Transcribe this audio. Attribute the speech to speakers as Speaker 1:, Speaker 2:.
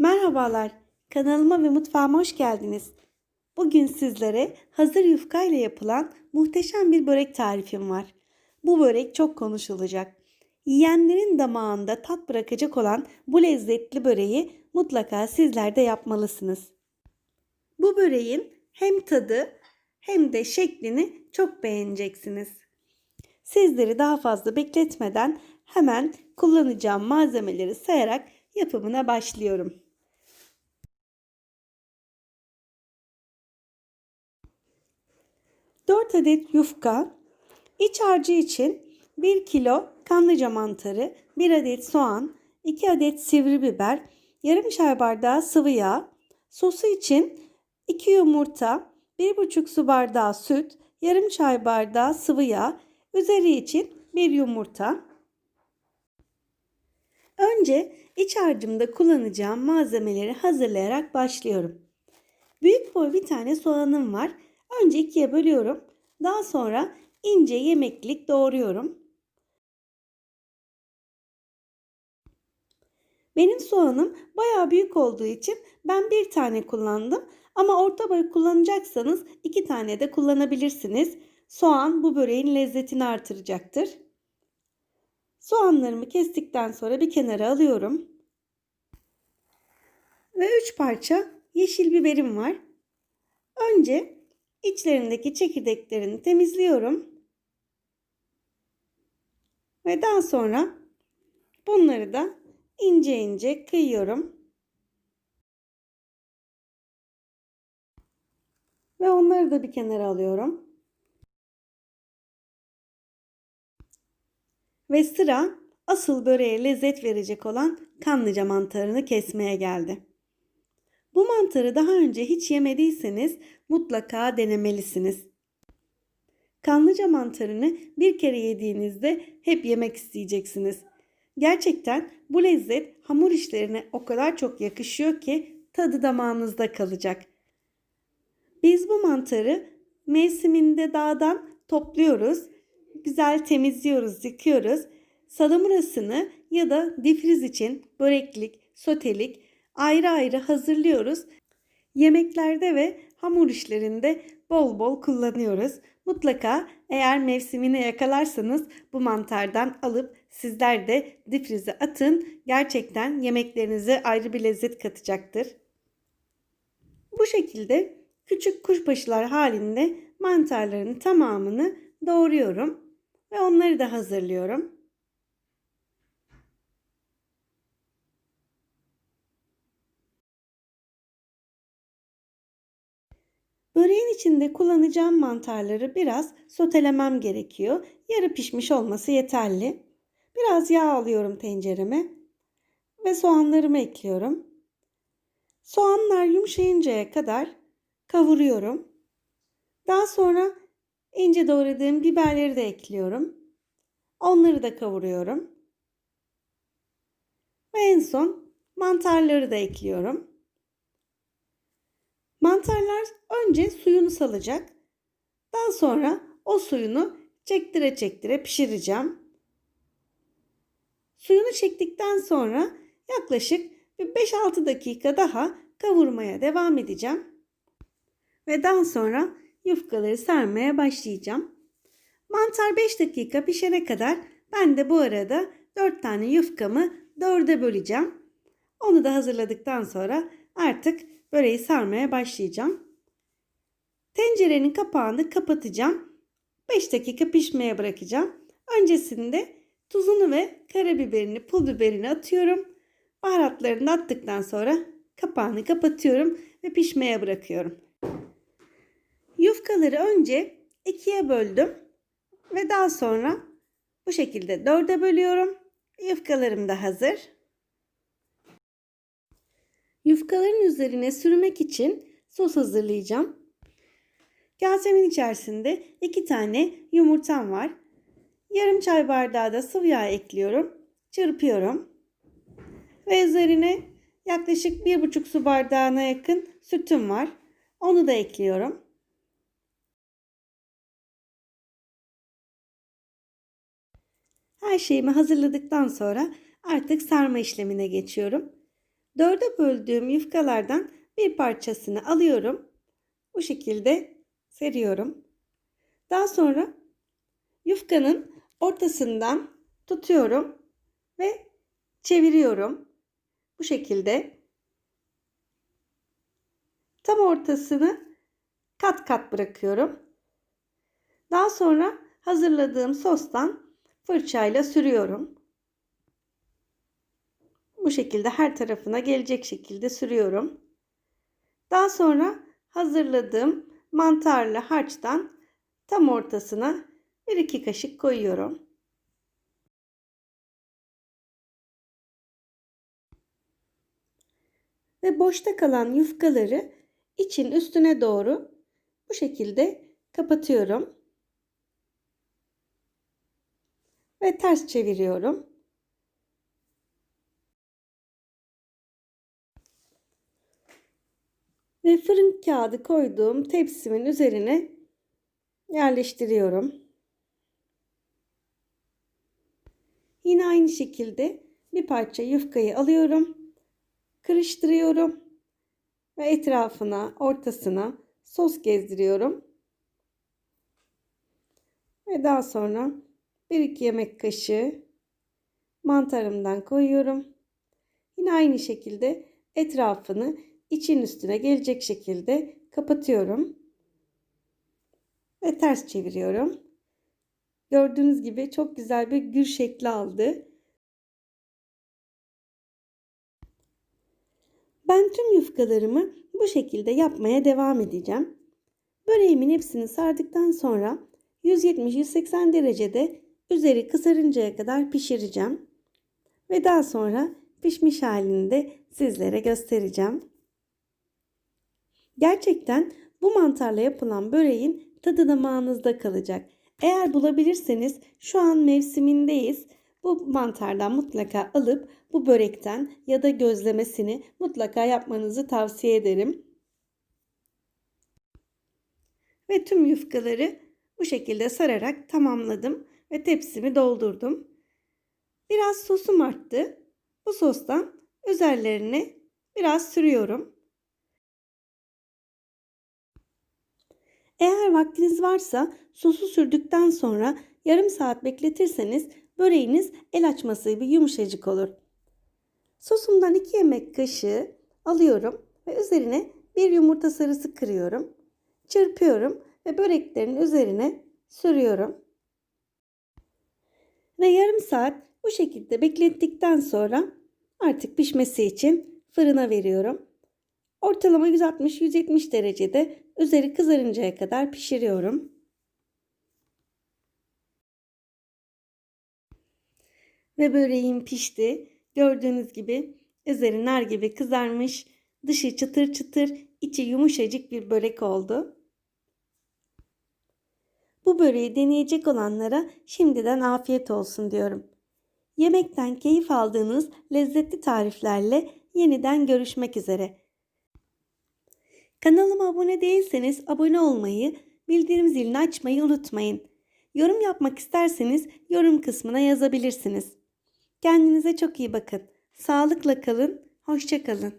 Speaker 1: Merhabalar, kanalıma ve mutfağıma hoş geldiniz. Bugün sizlere hazır yufka ile yapılan muhteşem bir börek tarifim var. Bu börek çok konuşulacak. Yiyenlerin damağında tat bırakacak olan bu lezzetli böreği mutlaka sizler de yapmalısınız. Bu böreğin hem tadı hem de şeklini çok beğeneceksiniz. Sizleri daha fazla bekletmeden hemen kullanacağım malzemeleri sayarak yapımına başlıyorum. 4 adet yufka, iç harcı için 1 kilo kanlıca mantarı, 1 adet soğan, 2 adet sivri biber, yarım çay bardağı sıvı yağ, sosu için 2 yumurta, 1,5 su bardağı süt, yarım çay bardağı sıvı yağ, üzeri için 1 yumurta. Önce iç harcımda kullanacağım malzemeleri hazırlayarak başlıyorum. Büyük boy bir tane soğanım var. Önce ikiye bölüyorum. Daha sonra ince yemeklik doğruyorum. Benim soğanım bayağı büyük olduğu için ben bir tane kullandım. Ama orta boy kullanacaksanız iki tane de kullanabilirsiniz. Soğan bu böreğin lezzetini artıracaktır. Soğanlarımı kestikten sonra bir kenara alıyorum. Ve 3 parça yeşil biberim var. Önce içlerindeki çekirdeklerini temizliyorum. Ve daha sonra bunları da ince ince kıyıyorum. Ve onları da bir kenara alıyorum. Ve sıra asıl böreğe lezzet verecek olan kanlıca mantarını kesmeye geldi. Bu mantarı daha önce hiç yemediyseniz mutlaka denemelisiniz. Kanlıca mantarını bir kere yediğinizde hep yemek isteyeceksiniz. Gerçekten bu lezzet hamur işlerine o kadar çok yakışıyor ki tadı damağınızda kalacak. Biz bu mantarı mevsiminde dağdan topluyoruz. Güzel temizliyoruz, yıkıyoruz. Salamurasını ya da difriz için böreklik, sotelik ayrı ayrı hazırlıyoruz. Yemeklerde ve hamur işlerinde bol bol kullanıyoruz. Mutlaka eğer mevsimine yakalarsanız bu mantardan alıp sizler de difrize atın. Gerçekten yemeklerinize ayrı bir lezzet katacaktır. Bu şekilde küçük kuşbaşılar halinde mantarların tamamını doğruyorum ve onları da hazırlıyorum. Böreğin içinde kullanacağım mantarları biraz sotelemem gerekiyor. Yarı pişmiş olması yeterli. Biraz yağ alıyorum tencereme ve soğanlarımı ekliyorum. Soğanlar yumuşayıncaya kadar kavuruyorum. Daha sonra ince doğradığım biberleri de ekliyorum. Onları da kavuruyorum. Ve en son mantarları da ekliyorum. Mantarlar önce suyunu salacak. Daha sonra o suyunu çektire çektire pişireceğim. Suyunu çektikten sonra yaklaşık 5-6 dakika daha kavurmaya devam edeceğim. Ve daha sonra yufkaları sarmaya başlayacağım. Mantar 5 dakika pişene kadar ben de bu arada 4 tane yufkamı 4'e böleceğim. Onu da hazırladıktan sonra artık böreği sarmaya başlayacağım. Tencerenin kapağını kapatacağım. 5 dakika pişmeye bırakacağım. Öncesinde tuzunu ve karabiberini, pul biberini atıyorum. Baharatlarını attıktan sonra kapağını kapatıyorum ve pişmeye bırakıyorum. Yufkaları önce ikiye böldüm ve daha sonra bu şekilde dörde bölüyorum. Yufkalarım da hazır. Yufkaların üzerine sürmek için sos hazırlayacağım. Kasemin içerisinde 2 tane yumurtam var. Yarım çay bardağı da sıvı yağ ekliyorum. Çırpıyorum. Ve üzerine yaklaşık 1,5 su bardağına yakın sütüm var. Onu da ekliyorum. Her şeyimi hazırladıktan sonra artık sarma işlemine geçiyorum. Dörde böldüğüm yufkalardan bir parçasını alıyorum. Bu şekilde seriyorum. Daha sonra yufkanın ortasından tutuyorum ve çeviriyorum. Bu şekilde tam ortasını kat kat bırakıyorum. Daha sonra hazırladığım sostan fırçayla sürüyorum. Bu şekilde her tarafına gelecek şekilde sürüyorum. Daha sonra hazırladığım mantarlı harçtan tam ortasına 1-2 kaşık koyuyorum. Ve boşta kalan yufkaları için üstüne doğru bu şekilde kapatıyorum. Ve ters çeviriyorum. Ve fırın kağıdı koyduğum tepsimin üzerine yerleştiriyorum. Yine aynı şekilde bir parça yufkayı alıyorum. Kırıştırıyorum. Ve etrafına, ortasına sos gezdiriyorum. Ve daha sonra 1-2 yemek kaşığı mantarımdan koyuyorum. Yine aynı şekilde etrafını için üstüne gelecek şekilde kapatıyorum. Ve ters çeviriyorum. Gördüğünüz gibi çok güzel bir gül şekli aldı. Ben tüm yufkalarımı bu şekilde yapmaya devam edeceğim. Böreğimin hepsini sardıktan sonra 170-180 derecede üzeri kızarıncaya kadar pişireceğim. Ve daha sonra pişmiş halini de sizlere göstereceğim. Gerçekten bu mantarla yapılan böreğin tadı damağınızda kalacak. Eğer bulabilirseniz şu an mevsimindeyiz. Bu mantardan mutlaka alıp bu börekten ya da gözlemesini mutlaka yapmanızı tavsiye ederim. Ve tüm yufkaları bu şekilde sararak tamamladım ve tepsimi doldurdum. Biraz sosum arttı. Bu sostan üzerlerine biraz sürüyorum. Eğer vaktiniz varsa sosu sürdükten sonra yarım saat bekletirseniz böreğiniz el açması gibi yumuşacık olur. Sosumdan 2 yemek kaşığı alıyorum ve üzerine bir yumurta sarısı kırıyorum. Çırpıyorum ve böreklerin üzerine sürüyorum. Ve yarım saat bu şekilde beklettikten sonra artık pişmesi için fırına veriyorum. Ortalama 160-170 derecede üzeri kızarıncaya kadar pişiriyorum. Ve böreğim pişti. Gördüğünüz gibi üzeri nar gibi kızarmış, dışı çıtır çıtır, içi yumuşacık bir börek oldu. Bu böreği deneyecek olanlara şimdiden afiyet olsun diyorum. Yemekten keyif aldığınız lezzetli tariflerle yeniden görüşmek üzere. Kanalıma abone değilseniz abone olmayı, bildirim zilini açmayı unutmayın. Yorum yapmak isterseniz yorum kısmına yazabilirsiniz. Kendinize çok iyi bakın. Sağlıkla kalın, hoşça kalın.